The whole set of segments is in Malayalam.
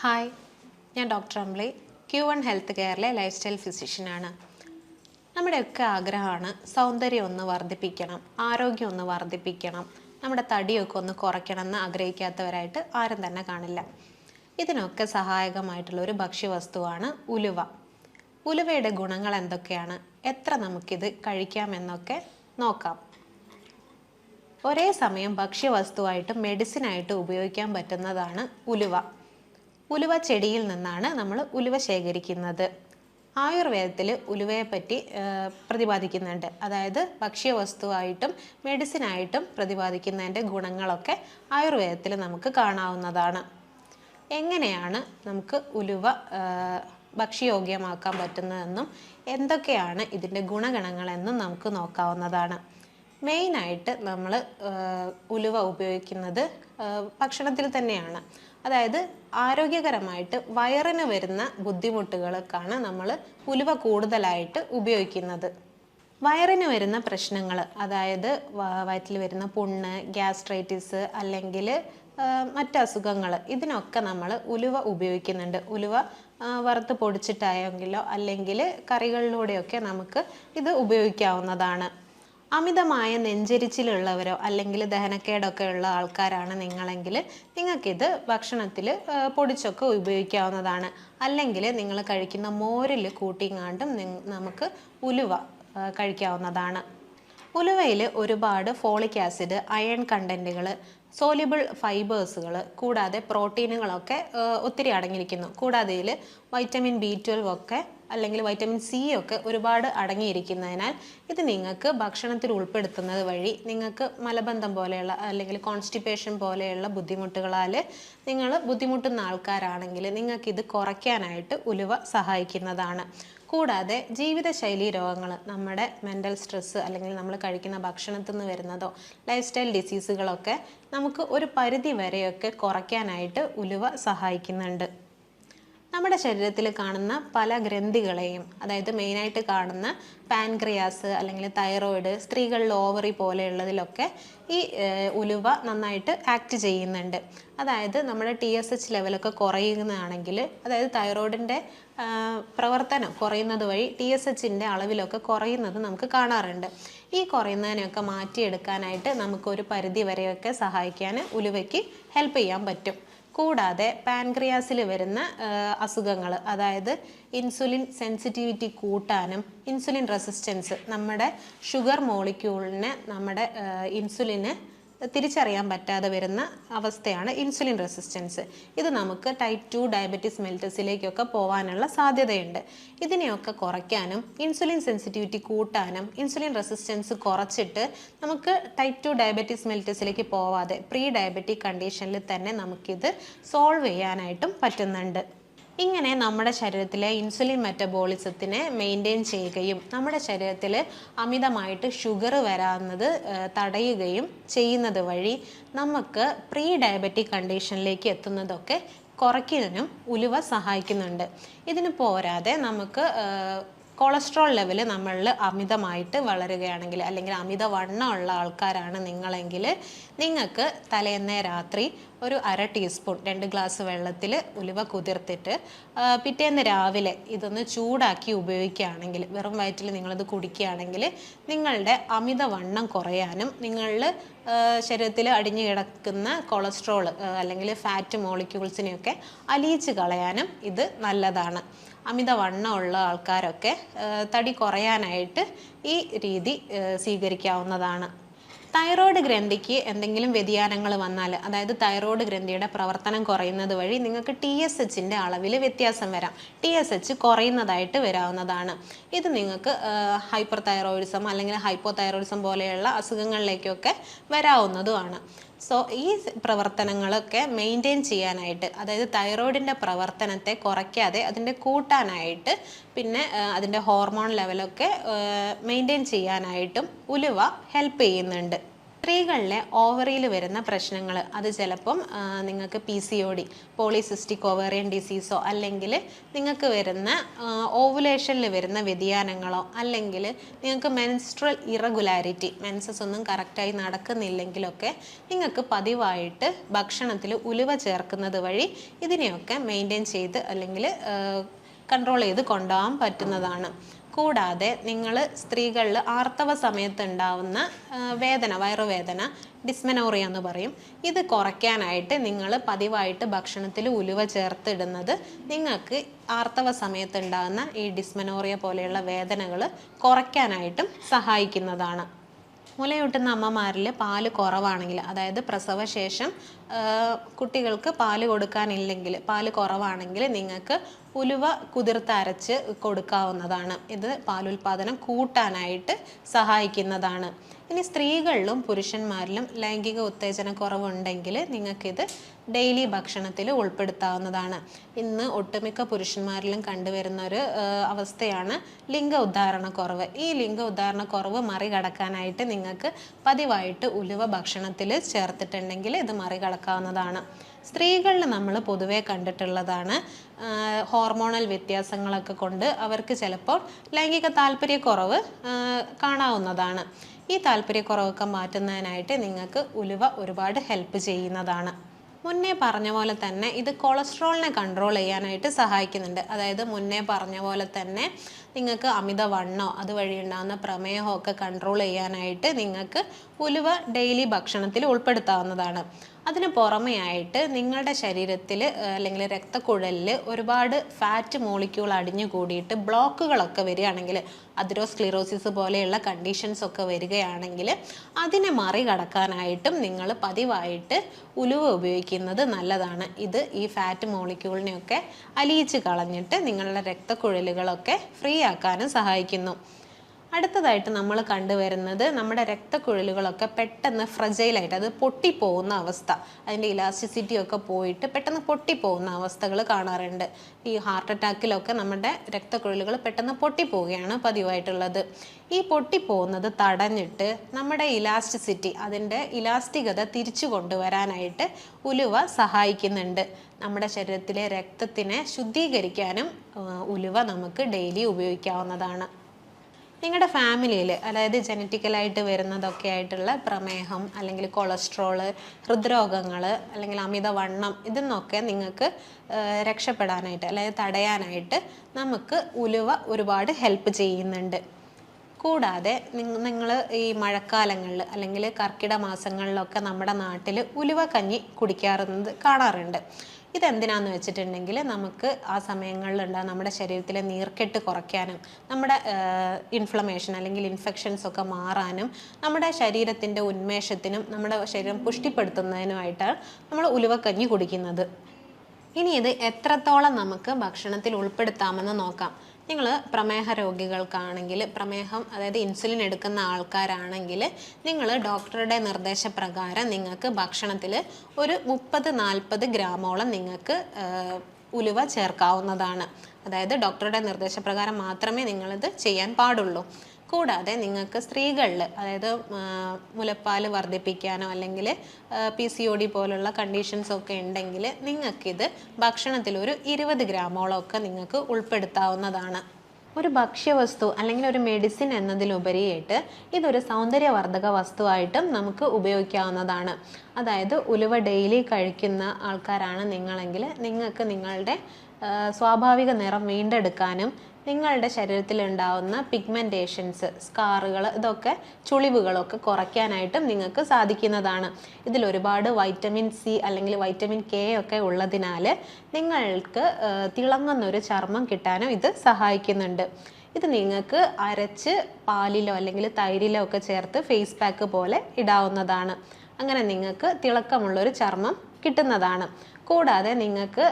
ഹായ് ഞാൻ doctor Ambli Q one health കെയറിലെ ലൈഫ് സ്റ്റൈൽ ഫിസിഷ്യനാണ്. നമ്മുടെയൊക്കെ ആഗ്രഹമാണ് സൗന്ദര്യം ഒന്ന് വർദ്ധിപ്പിക്കണം ആരോഗ്യം ഒന്ന് വർദ്ധിപ്പിക്കണം നമ്മുടെ തടിയൊക്കെ ഒന്ന് കുറയ്ക്കണം എന്ന് ആഗ്രഹിക്കാത്തവരായിട്ട് ആരും തന്നെ കാണില്ല. ഇതിനൊക്കെ സഹായകമായിട്ടുള്ള ഒരു ഭക്ഷ്യവസ്തുവാണ് ഉലുവ. ഉലുവയുടെ ഗുണങ്ങൾ എന്തൊക്കെയാണ്? എത്ര നമുക്കിത് കഴിക്കാമെന്നൊക്കെ നോക്കാം. ഒരേ സമയം ഭക്ഷ്യവസ്തുവായിട്ടും മെഡിസിനായിട്ടും ഉപയോഗിക്കാൻ പറ്റുന്നതാണ് ഉലുവ. ഉലുവ ചെടിയിൽ നിന്നാണ് നമ്മൾ ഉലുവ ശേഖരിക്കുന്നത്. ആയുർവേദത്തിൽ ഉലുവയെപ്പറ്റി പറ്റി പ്രതിപാദിക്കുന്നുണ്ട്. അതായത് ഭക്ഷ്യവസ്തുവായിട്ടും മെഡിസിനായിട്ടും പ്രതിപാദിക്കുന്നതിന്റെ ഗുണങ്ങളൊക്കെ ആയുർവേദത്തിൽ നമുക്ക് കാണാവുന്നതാണ്. എങ്ങനെയാണ് നമുക്ക് ഉലുവ ഭക്ഷ്യയോഗ്യമാക്കാൻ പറ്റുന്നതെന്നും എന്തൊക്കെയാണ് ഇതിന്റെ ഗുണഗണങ്ങളെന്നും നമുക്ക് നോക്കാവുന്നതാണ്. മെയിനായിട്ട് നമ്മൾ ഉലുവ ഉപയോഗിക്കുന്നത് ഭക്ഷണത്തിൽ തന്നെയാണ്. അതായത് ആരോഗ്യകരമായിട്ട് വയറിന് വരുന്ന ബുദ്ധിമുട്ടുകൾക്കാണ് നമ്മൾ ഉലുവ കൂടുതലായിട്ട് ഉപയോഗിക്കുന്നത്. വയറിന് വരുന്ന പ്രശ്നങ്ങൾ അതായത് വയറ്റിൽ വരുന്ന പുണ്ണ് ഗ്യാസ്ട്രൈറ്റിസ് അല്ലെങ്കിൽ മറ്റ് അസുഖങ്ങൾ ഇതിനൊക്കെ നമ്മൾ ഉലുവ ഉപയോഗിക്കുന്നുണ്ട്. ഉലുവ വറുത്ത് പൊടിച്ചിട്ടായെങ്കിലോ അല്ലെങ്കിൽ കറികളിലൂടെയൊക്കെ നമുക്ക് ഇത് ഉപയോഗിക്കാവുന്നതാണ്. അമിതമായ നെഞ്ചരിച്ചിലുള്ളവരോ അല്ലെങ്കിൽ ദഹനക്കേടൊക്കെ ഉള്ള ആൾക്കാരാണ് നിങ്ങളെങ്കിൽ നിങ്ങൾക്കിത് ഭക്ഷണത്തിൽ പൊടിച്ചൊക്കെ ഉപയോഗിക്കാവുന്നതാണ്. അല്ലെങ്കിൽ നിങ്ങൾ കഴിക്കുന്ന മോരിൽ കൂട്ടിങ്ങാണ്ടും നമുക്ക് ഉലുവ കഴിക്കാവുന്നതാണ്. ഉലുവയിൽ ഒരുപാട് ഫോളിക് ആസിഡ് അയൺ കണ്ടന്റുകൾ സോലിബിൾ ഫൈബേഴ്സുകൾ കൂടാതെ പ്രോട്ടീനുകളൊക്കെ ഒത്തിരി അടങ്ങിയിരിക്കുന്നു. കൂടാതെ ഇതിൽ വൈറ്റമിൻ ബി ട്വൽവ് ഒക്കെ അല്ലെങ്കിൽ വൈറ്റമിൻ സി ഒക്കെ ഒരുപാട് അടങ്ങിയിരിക്കുന്നതിനാൽ ഇത് നിങ്ങൾക്ക് ഭക്ഷണത്തിൽ ഉൾപ്പെടുത്തുന്നത് വഴി നിങ്ങൾക്ക് മലബന്ധം പോലെയുള്ള അല്ലെങ്കിൽ കോൺസ്റ്റിപ്പേഷൻ പോലെയുള്ള ബുദ്ധിമുട്ടുകളാൽ നിങ്ങൾ ബുദ്ധിമുട്ടുന്ന ആൾക്കാരാണെങ്കിൽ നിങ്ങൾക്കിത് കുറയ്ക്കാനായിട്ട് ഉലുവ സഹായിക്കുന്നതാണ്. കൂടാതെ ജീവിതശൈലി രോഗങ്ങൾ നമ്മുടെ മെന്റൽ സ്ട്രെസ്സ് അല്ലെങ്കിൽ നമ്മൾ കഴിക്കുന്ന ഭക്ഷണത്തിൽ നിന്ന് വരുന്നതോ ലൈഫ് സ്റ്റൈൽ ഡിസീസുകളൊക്കെ നമുക്ക് ഒരു പരിധി വരെയൊക്കെ കുറയ്ക്കാനായിട്ട് ഉലുവ സഹായിക്കുന്നുണ്ട്. നമ്മുടെ ശരീരത്തിൽ കാണുന്ന പല ഗ്രന്ഥികളെയും അതായത് മെയിനായിട്ട് കാണുന്ന പാൻക്രിയാസ് അല്ലെങ്കിൽ തൈറോയിഡ് സ്ത്രീകളിൽ ഓവറി പോലെയുള്ളതിലൊക്കെ ഈ ഉലുവ നന്നായിട്ട് ആക്ട് ചെയ്യുന്നുണ്ട്. അതായത് നമ്മുടെ ടി എസ് എച്ച് ലെവലൊക്കെ കുറയുന്നതാണെങ്കിൽ അതായത് തൈറോയിഡിന്റെ പ്രവർത്തനം കുറയുന്നത് വഴി ടി എസ് എച്ചിന്റെ അളവിലൊക്കെ കുറയുന്നത് നമുക്ക് കാണാറുണ്ട്. ഈ കുറയുന്നതിനെയൊക്കെ മാറ്റിയെടുക്കാനായിട്ട് നമുക്കൊരു പരിധി വരെയൊക്കെ സഹായിക്കാൻ ഉലുവയ്ക്ക് ഹെൽപ്പ് ചെയ്യാൻ പറ്റും. കൂടാതെ പാൻക്രിയാസിൽ വരുന്ന അസുഖങ്ങൾ അതായത് ഇൻസുലിൻ സെൻസിറ്റിവിറ്റി കൂട്ടാനും ഇൻസുലിൻ റെസിസ്റ്റൻസ് നമ്മുടെ ഷുഗർ മോളിക്യൂളിന് നമ്മുടെ ഇൻസുലിന് തിരിച്ചറിയാൻ പറ്റാതെ വരുന്ന അവസ്ഥയാണ് ഇൻസുലിൻ റെസിസ്റ്റൻസ് ഇത് നമുക്ക് ടൈപ്പ് ടു ഡയബറ്റീസ് മെൽറ്റസിലേക്കൊക്കെ പോകാനുള്ള സാധ്യതയുണ്ട്. ഇതിനെയൊക്കെ കുറയ്ക്കാനും ഇൻസുലിൻ സെൻസിറ്റിവിറ്റി കൂട്ടാനും ഇൻസുലിൻ റെസിസ്റ്റൻസ് കുറച്ചിട്ട് നമുക്ക് ടൈപ്പ് ടു ഡയബറ്റീസ് മെൽറ്റസിലേക്ക് പോവാതെ പ്രീ ഡയബറ്റിക് കണ്ടീഷനിൽ തന്നെ നമുക്കിത് സോൾവ് ചെയ്യാനായിട്ടും പറ്റുന്നുണ്ട്. ഇങ്ങനെ നമ്മുടെ ശരീരത്തിലെ ഇൻസുലിൻ മെറ്റബോളിസത്തിനെ മെയിന്റെയിൻ ചെയ്യുകയും നമ്മുടെ ശരീരത്തിൽ അമിതമായിട്ട് ഷുഗർ വരാവുന്നത് തടയുകയും ചെയ്യുന്നത് വഴി നമുക്ക് പ്രീ ഡയബറ്റിക് കണ്ടീഷനിലേക്ക് എത്തുന്നതൊക്കെ കുറയ്ക്കുന്നതിനും ഉലുവ സഹായിക്കുന്നുണ്ട്. ഇതിന് പോരാതെ നമുക്ക് കൊളസ്ട്രോൾ ലെവൽ നമ്മളിൽ അമിതമായിട്ട് വളരുകയാണെങ്കിൽ അല്ലെങ്കിൽ അമിത വണ്ണം ഉള്ള ആൾക്കാരാണ് നിങ്ങളെങ്കിൽ നിങ്ങൾക്ക് തലേന്നേ രാത്രി ഒരു അര ടീസ്പൂൺ രണ്ട് ഗ്ലാസ് വെള്ളത്തിൽ ഉലുവ കുതിർത്തിട്ട് പിറ്റേന്ന് രാവിലെ ഇതൊന്ന് ചൂടാക്കി ഉപയോഗിക്കുകയാണെങ്കിൽ വെറും വയറ്റിൽ നിങ്ങളിത് കുടിക്കുകയാണെങ്കിൽ നിങ്ങളുടെ അമിത വണ്ണം കുറയാനും നിങ്ങളിൽ ശരീരത്തിൽ അടിഞ്ഞു കിടക്കുന്ന കൊളസ്ട്രോൾ അല്ലെങ്കിൽ ഫാറ്റ് മോളിക്യൂൾസിനെയൊക്കെ അലിയിച്ച് കളയാനും ഇത് നല്ലതാണ്. അമിതവണ്ണമുള്ള ആൾക്കാരൊക്കെ തടി കുറയാനായിട്ട് ഈ രീതി സ്വീകരിക്കാവുന്നതാണ്. തൈറോയ്ഡ് ഗ്രന്ഥിക്ക് എന്തെങ്കിലും വ്യതിയാനങ്ങൾ വന്നാൽ അതായത് തൈറോയ്ഡ് ഗ്രന്ഥിയുടെ പ്രവർത്തനം കുറയുന്നത് വഴി നിങ്ങൾക്ക് ടി എസ് എച്ചിന്റെ അളവിൽ വ്യത്യാസം വരാം. ടി എസ് എച്ച് കുറയുന്നതായിട്ട് വരാവുന്നതാണ്. ഇത് നിങ്ങൾക്ക് ഹൈപ്പർ തൈറോയിഡിസം അല്ലെങ്കിൽ ഹൈപ്പോ തൈറോയിഡിസം പോലെയുള്ള അസുഖങ്ങളിലേക്കൊക്കെ വരാവുന്നതുമാണ്. സോ ഈ പ്രവർത്തനങ്ങളൊക്കെ മെയിന്റെയിൻ ചെയ്യാനായിട്ട് അതായത് തൈറോയിഡിന്റെ പ്രവർത്തനത്തെ കുറയ്ക്കാതെ അതിന്റെ കൂട്ടാനായിട്ട് പിന്നെ അതിന്റെ ഹോർമോൺ ലെവലൊക്കെ മെയിന്റെയിൻ ചെയ്യാനായിട്ടും ഉലുവ ഹെൽപ്പ് ചെയ്യുന്നുണ്ട്. സ്ത്രീകളിലെ ഓവറിയിൽ വരുന്ന പ്രശ്നങ്ങൾ അത് ചിലപ്പം നിങ്ങൾക്ക് P C O D polycystic ovarian ഡിസീസോ അല്ലെങ്കിൽ നിങ്ങൾക്ക് വരുന്ന ഓവുലേഷനിൽ വരുന്ന വ്യതിയാനങ്ങളോ അല്ലെങ്കിൽ നിങ്ങൾക്ക് മെൻസ്ട്രൽ ഇറഗുലാരിറ്റി മെൻസസ് ഒന്നും കറക്റ്റായി നടക്കുന്നില്ലെങ്കിലൊക്കെ നിങ്ങൾക്ക് പതിവായിട്ട് ഭക്ഷണത്തിൽ ഉലുവ ചേർക്കുന്നത് വഴി ഇതിനെയൊക്കെ മെയിന്റെയിൻ ചെയ്ത് അല്ലെങ്കിൽ കൺട്രോൾ ചെയ്ത് കൊണ്ടുപോകാൻ പറ്റുന്നതാണ്. കൂടാതെ നിങ്ങൾ സ്ത്രീകളിൽ ആർത്തവ സമയത്ത് ഉണ്ടാവുന്ന വേദന വയറുവേദന ഡിസ്മനോറിയ എന്ന് പറയും. ഇത് കുറയ്ക്കാനായിട്ട് നിങ്ങൾ പതിവായിട്ട് ഭക്ഷണത്തിൽ ഉലുവ ചേർത്തിടുന്നത് നിങ്ങൾക്ക് ആർത്തവ സമയത്ത് ഉണ്ടാകുന്ന ഈ ഡിസ്മനോറിയ പോലെയുള്ള വേദനകൾ കുറയ്ക്കാനായിട്ടും സഹായിക്കുന്നതാണ്. മുലയൂട്ടുന്ന അമ്മമാരിൽ പാൽ കുറവാണെങ്കിൽ അതായത് പ്രസവശേഷം കുട്ടികൾക്ക് പാൽ കൊടുക്കാനില്ലെങ്കിൽ പാൽ കുറവാണെങ്കിൽ നിങ്ങൾക്ക് ഉലുവ കുതിർത്തരച്ച് കൊടുക്കാവുന്നതാണ്. ഇത് പാലുൽപാദനം കൂട്ടാനായിട്ട് സഹായിക്കുന്നതാണ്. ഇനി സ്ത്രീകളിലും പുരുഷന്മാരിലും ലൈംഗിക ഉത്തേജന കുറവുണ്ടെങ്കിൽ നിങ്ങൾക്കിത് ഡെയിലി ഭക്ഷണത്തിൽ ഉൾപ്പെടുത്താവുന്നതാണ്. ഇന്ന് ഒട്ടുമിക്ക പുരുഷന്മാരിലും കണ്ടുവരുന്ന ഒരു അവസ്ഥയാണ് ലിംഗ ഉദ്ധാരണക്കുറവ് ഈ ലിംഗ ഉദ്ധാരണക്കുറവ് മറികടക്കാനായിട്ട് നിങ്ങൾക്ക് പതിവായിട്ട് ഉലുവ ഭക്ഷണത്തിൽ ചേർത്തിട്ടുണ്ടെങ്കിൽ ഇത് മറികടക്കാവുന്നതാണ്. സ്ത്രീകളിൽ നമ്മൾ പൊതുവേ കണ്ടിട്ടുള്ളതാണ് ഹോർമോണൽ വ്യത്യാസങ്ങളൊക്കെ കൊണ്ട് അവർക്ക് ചിലപ്പോൾ ലൈംഗിക താല്പര്യക്കുറവ് കാണാവുന്നതാണ്. ഈ താല്പര്യക്കുറവൊക്കെ മാറ്റുന്നതിനായിട്ട് നിങ്ങൾക്ക് ഉലുവ ഒരുപാട് ഹെൽപ്പ് ചെയ്യുന്നതാണ്. മുന്നേ പറഞ്ഞ പോലെ തന്നെ ഇത് കൊളസ്ട്രോളിനെ കൺട്രോൾ ചെയ്യാനായിട്ട് സഹായിക്കുന്നുണ്ട്. അതായത് മുന്നേ പറഞ്ഞ പോലെ തന്നെ നിങ്ങൾക്ക് അമിതവണ്ണോ അതുവഴി ഉണ്ടാകുന്ന പ്രമേഹമോ ഒക്കെ കൺട്രോൾ ചെയ്യാനായിട്ട് നിങ്ങൾക്ക് ഉലുവ ഡെയിലി ഭക്ഷണത്തിൽ ഉൾപ്പെടുത്താവുന്നതാണ്. അതിന് പുറമെയായിട്ട് നിങ്ങളുടെ ശരീരത്തിൽ അല്ലെങ്കിൽ രക്തക്കുഴലിൽ ഒരുപാട് ഫാറ്റ് മോളിക്യൂൾ അടിഞ്ഞു കൂടിയിട്ട് ബ്ലോക്കുകളൊക്കെ വരികയാണെങ്കിൽ അതിരോസ്ക്ലിറോസിസ് പോലെയുള്ള കണ്ടീഷൻസ് ഒക്കെ വരികയാണെങ്കിൽ അതിനെ മറികടക്കാനായിട്ടും നിങ്ങൾ പതിവായിട്ട് ഉലുവ ഉപയോഗിക്കുന്നത് നല്ലതാണ്. ഇത് ഈ ഫാറ്റ് മോളിക്യൂളിനെയൊക്കെ അലിയിച്ച് കളഞ്ഞിട്ട് നിങ്ങളുടെ രക്തക്കുഴലുകളൊക്കെ ഫ്രീ ആക്കാനും സഹായിക്കുന്നു. അടുത്തതായിട്ട് നമ്മൾ കണ്ടുവരുന്നത് നമ്മുടെ രക്തക്കുഴലുകളൊക്കെ പെട്ടെന്ന് ഫ്രജൈലായിട്ട് അത് പൊട്ടിപ്പോകുന്ന അവസ്ഥ. അതിന്റെ ഇലാസ്റ്റിസിറ്റി ഒക്കെ പോയിട്ട് പെട്ടെന്ന് പൊട്ടിപ്പോകുന്ന അവസ്ഥകൾ കാണാറുണ്ട്. ഈ ഹാർട്ട് അറ്റാക്കിലൊക്കെ നമ്മുടെ രക്തക്കുഴലുകൾ പെട്ടെന്ന് പൊട്ടിപ്പോവുകയാണ് പതിവായിട്ടുള്ളത്. ഈ പൊട്ടിപ്പോകുന്നത് തടഞ്ഞിട്ട് നമ്മുടെ ഇലാസ്റ്റിസിറ്റി അതിന്റെ ഇലാസ്റ്റികത തിരിച്ചു കൊണ്ടുവരാനായിട്ട് ഉലുവ സഹായിക്കുന്നുണ്ട്. നമ്മുടെ ശരീരത്തിലെ രക്തത്തിനെ ശുദ്ധീകരിക്കാനും ഉലുവ നമുക്ക് ഡെയിലി ഉപയോഗിക്കാവുന്നതാണ്. നിങ്ങളുടെ ഫാമിലിയിൽ അതായത് ജനറ്റിക്കലായിട്ട് വരുന്നതൊക്കെ ആയിട്ടുള്ള പ്രമേഹം അല്ലെങ്കിൽ കൊളസ്ട്രോൾ ഹൃദ്രോഗങ്ങൾ അല്ലെങ്കിൽ അമിതവണ്ണം ഇതിന്നൊക്കെ നിങ്ങൾക്ക് രക്ഷപ്പെടാനായിട്ട് അല്ലെങ്കിൽ തടയാനായിട്ട് നമുക്ക് ഉലുവ ഒരുപാട് ഹെൽപ്പ് ചെയ്യുന്നുണ്ട്. കൂടാതെ നിങ്ങൾ ഈ മഴക്കാലങ്ങളിൽ അല്ലെങ്കിൽ കർക്കിട മാസങ്ങളിലൊക്കെ നമ്മുടെ നാട്ടിൽ ഉലുവ കഞ്ഞി കുടിക്കാറുന്നത് കാണാറുണ്ട്. ഇതെന്തിനാന്ന് വെച്ചിട്ടുണ്ടെങ്കിൽ നമുക്ക് ആ സമയങ്ങളിൽ ഉണ്ടാകുന്ന നമ്മുടെ ശരീരത്തിലെ നീർക്കെട്ട് കുറയ്ക്കാനും നമ്മുടെ ഇൻഫ്ലമേഷൻ അല്ലെങ്കിൽ ഇൻഫെക്ഷൻസ് ഒക്കെ മാറാനും നമ്മുടെ ശരീരത്തിന്റെ ഉന്മേഷത്തിനും നമ്മുടെ ശരീരം പുഷ്ടിപ്പെടുത്തുന്നതിനുമായിട്ടാണ് നമ്മൾ ഉലുവക്കഞ്ഞി കുടിക്കുന്നത്. ഇനി ഇത് എത്രത്തോളം നമുക്ക് ഭക്ഷണത്തിൽ ഉൾപ്പെടുത്താമെന്ന് നോക്കാം. നിങ്ങൾ പ്രമേഹ രോഗികൾക്കാണെങ്കിൽ പ്രമേഹം അതായത് ഇൻസുലിൻ എടുക്കുന്ന ആൾക്കാരാണെങ്കിൽ നിങ്ങൾ ഡോക്ടറുടെ നിർദ്ദേശപ്രകാരം നിങ്ങൾക്ക് ഭക്ഷണത്തിൽ ഒരു മുപ്പത് നാൽപ്പത് ഗ്രാമോളം നിങ്ങൾക്ക് ഉലുവ ചേർക്കാവുന്നതാണ്. അതായത് ഡോക്ടറുടെ നിർദ്ദേശപ്രകാരം മാത്രമേ നിങ്ങളിത് ചെയ്യാൻ പാടുള്ളൂ. കൂടാതെ നിങ്ങൾക്ക് സ്ത്രീകളിൽ അതായത് മുലപ്പാൽ വർദ്ധിപ്പിക്കാനോ അല്ലെങ്കിൽ പി സി ഒ ഡി പോലുള്ള കണ്ടീഷൻസ് ഒക്കെ ഉണ്ടെങ്കിൽ നിങ്ങൾക്കിത് ഭക്ഷണത്തിൽ ഒരു ഇരുപത് ഗ്രാമോളമൊക്കെ നിങ്ങൾക്ക് ഉൾപ്പെടുത്താവുന്നതാണ്. ഒരു ഭക്ഷ്യവസ്തു അല്ലെങ്കിൽ ഒരു മെഡിസിൻ എന്നതിലുപരിയായിട്ട് ഇതൊരു സൗന്ദര്യവർദ്ധക വസ്തുവായിട്ടും നമുക്ക് ഉപയോഗിക്കാവുന്നതാണ്. അതായത് ഉലുവ ഡെയിലി കഴിക്കുന്ന ആൾക്കാരാണ് നിങ്ങളെങ്കിൽ നിങ്ങൾക്ക് നിങ്ങളുടെ സ്വാഭാവിക നിറം വീണ്ടെടുക്കാനും നിങ്ങളുടെ ശരീരത്തിൽ ഉണ്ടാവുന്ന പിഗ്മെന്റേഷൻസ് സ്കാറുകൾ ഇതൊക്കെ ചുളിവുകളൊക്കെ കുറയ്ക്കാനായിട്ടും നിങ്ങൾക്ക് സാധിക്കുന്നതാണ്. ഇതിൽ ഒരുപാട് വൈറ്റമിൻ സി അല്ലെങ്കിൽ വൈറ്റമിൻ കെ ഒക്കെ ഉള്ളതിനാൽ നിങ്ങൾക്ക് തിളങ്ങുന്നൊരു ചർമ്മം കിട്ടാനും ഇത് സഹായിക്കുന്നുണ്ട്. ഇത് നിങ്ങൾക്ക് അരച്ച് പാലിലോ അല്ലെങ്കിൽ തൈരിലോ ഒക്കെ ചേർത്ത് ഫേസ് പാക്ക് പോലെ ഇടാവുന്നതാണ്. അങ്ങനെ നിങ്ങൾക്ക് തിളക്കമുള്ളൊരു ചർമ്മം കിട്ടുന്നതാണ്. കൂടാതെ നിങ്ങൾക്ക്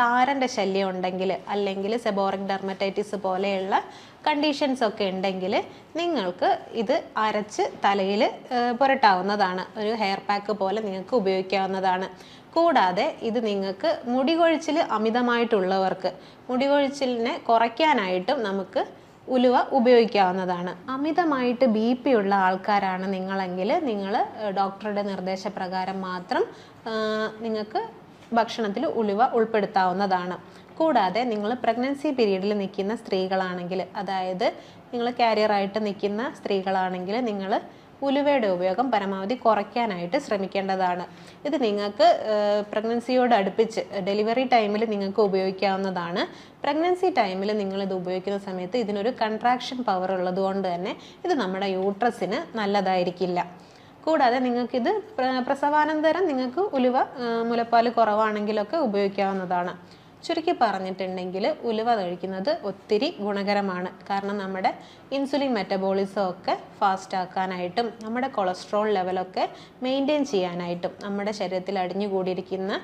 താരന്റെ ശല്യം ഉണ്ടെങ്കിൽ അല്ലെങ്കിൽ സെബോറിക് ഡെർമറ്റൈറ്റിസ് പോലെയുള്ള കണ്ടീഷൻസ് ഒക്കെ ഉണ്ടെങ്കിൽ നിങ്ങൾക്ക് ഇത് അരച്ച് തലയിൽ പുരട്ടാവുന്നതാണ്. ഒരു ഹെയർ പാക്ക് പോലെ നിങ്ങൾക്ക് ഉപയോഗിക്കാവുന്നതാണ്. കൂടാതെ ഇത് നിങ്ങൾക്ക് മുടികൊഴിച്ചിൽ അമിതമായിട്ടുള്ളവർക്ക് മുടികൊഴിച്ചിലിനെ കുറയ്ക്കാനായിട്ടും നമുക്ക് ഉലുവ ഉപയോഗിക്കാവുന്നതാണ്. അമിതമായിട്ട് ബി പി ഉള്ള ആൾക്കാരാണ് നിങ്ങളെങ്കിൽ നിങ്ങൾ ഡോക്ടറുടെ നിർദ്ദേശപ്രകാരം മാത്രം നിങ്ങൾക്ക് ഭക്ഷണത്തിൽ ഉലുവ ഉൾപ്പെടുത്താവുന്നതാണ്. കൂടാതെ നിങ്ങൾ പ്രഗ്നൻസി പീരീഡിൽ നിൽക്കുന്ന സ്ത്രീകളാണെങ്കിൽ അതായത് നിങ്ങൾ കാരിയറായിട്ട് നിൽക്കുന്ന സ്ത്രീകളാണെങ്കിൽ നിങ്ങൾ ഉലുവയുടെ ഉപയോഗം പരമാവധി കുറയ്ക്കാനായിട്ട് ശ്രമിക്കേണ്ടതാണ്. ഇത് നിങ്ങൾക്ക് പ്രഗ്നൻസിയോട് അടുപ്പിച്ച് ഡെലിവറി ടൈമിൽ നിങ്ങൾക്ക് ഉപയോഗിക്കാവുന്നതാണ്. പ്രഗ്നൻസി ടൈമിൽ നിങ്ങൾ ഇത് ഉപയോഗിക്കുന്ന സമയത്ത് ഇതിനൊരു കൺട്രാക്ഷൻ പവർ ഉള്ളതുകൊണ്ട് തന്നെ ഇത് നമ്മുടെ യൂട്രസിന് നല്ലതായിരിക്കില്ല. കൂടാതെ നിങ്ങൾക്കിത് പ്ര- പ്രസവാനന്തരം നിങ്ങൾക്ക് ഉലുവ മുലപ്പാൽ കുറവാണെങ്കിലൊക്കെ ഉപയോഗിക്കാവുന്നതാണ്. ചുരുക്കി പറഞ്ഞിട്ടുണ്ടെങ്കിൽ ഉലുവ കഴിക്കുന്നത് ഒത്തിരി ഗുണകരമാണ്. കാരണം നമ്മുടെ ഇൻസുലിൻ മെറ്റബോളിസം ഒക്കെ ഫാസ്റ്റ് ആക്കാനായിട്ടും നമ്മുടെ കൊളസ്ട്രോൾ ലെവലൊക്കെ മെയിന്റെയിൻ ചെയ്യാനായിട്ടും നമ്മുടെ ശരീരത്തിൽ അടിഞ്ഞുകൂടിയിരിക്കുന്ന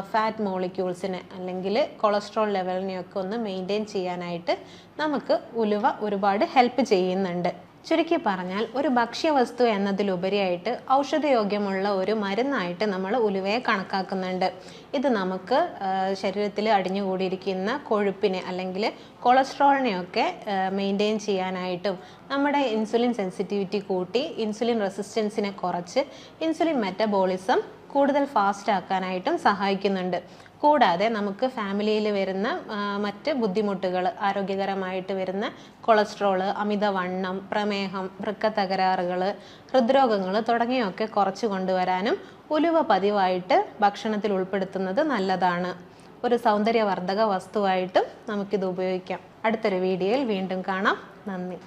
ഫാറ്റ് മോളിക്യൂൾസിനെ അല്ലെങ്കിൽ കൊളസ്ട്രോൾ ലെവലിനെയൊക്കെ ഒന്ന് മെയിന്റെയിൻ ചെയ്യാനായിട്ട് നമുക്ക് ഉലുവ ഒരുപാട് ഹെൽപ്പ് ചെയ്യുന്നുണ്ട്. ചുരുക്കി പറഞ്ഞാൽ ഒരു ഭക്ഷ്യവസ്തു എന്നതിലുപരിയായിട്ട് ഔഷധയോഗ്യമുള്ള ഒരു മരുന്നായിട്ട് നമ്മൾ ഉലുവയെ കണക്കാക്കുന്നുണ്ട്. ഇത് നമുക്ക് ശരീരത്തിൽ അടിഞ്ഞുകൂടിയിരിക്കുന്ന കൊഴുപ്പിനെ അല്ലെങ്കിൽ കൊളസ്ട്രോളിനെയൊക്കെ മെയിന്റെയിൻ ചെയ്യാനായിട്ടും നമ്മുടെ ഇൻസുലിൻ സെൻസിറ്റിവിറ്റി കൂട്ടി ഇൻസുലിൻ റെസിസ്റ്റൻസിനെ കുറച്ച് ഇൻസുലിൻ മെറ്റബോളിസം കൂടുതൽ ഫാസ്റ്റ് ആക്കാനായിട്ടും സഹായിക്കുന്നുണ്ട്. കൂടാതെ നമുക്ക് ഫാമിലിയിൽ വരുന്ന മറ്റ് ബുദ്ധിമുട്ടുകൾ ആരോഗ്യകരമായിട്ട് വരുന്ന കൊളസ്ട്രോൾ അമിതവണ്ണം പ്രമേഹം വൃക്ക തകരാറുകൾ ഹൃദ്രോഗങ്ങൾ തുടങ്ങിയൊക്കെ കുറച്ച് കൊണ്ടുവരാനും ഉലുവ പതിവായിട്ട് ഭക്ഷണത്തിൽ ഉൾപ്പെടുത്തുന്നത് നല്ലതാണ്. ഒരു സൗന്ദര്യവർദ്ധക വസ്തുവായിട്ടും നമുക്കിത് ഉപയോഗിക്കാം. അടുത്തൊരു വീഡിയോയിൽ വീണ്ടും കാണാം. നന്ദി.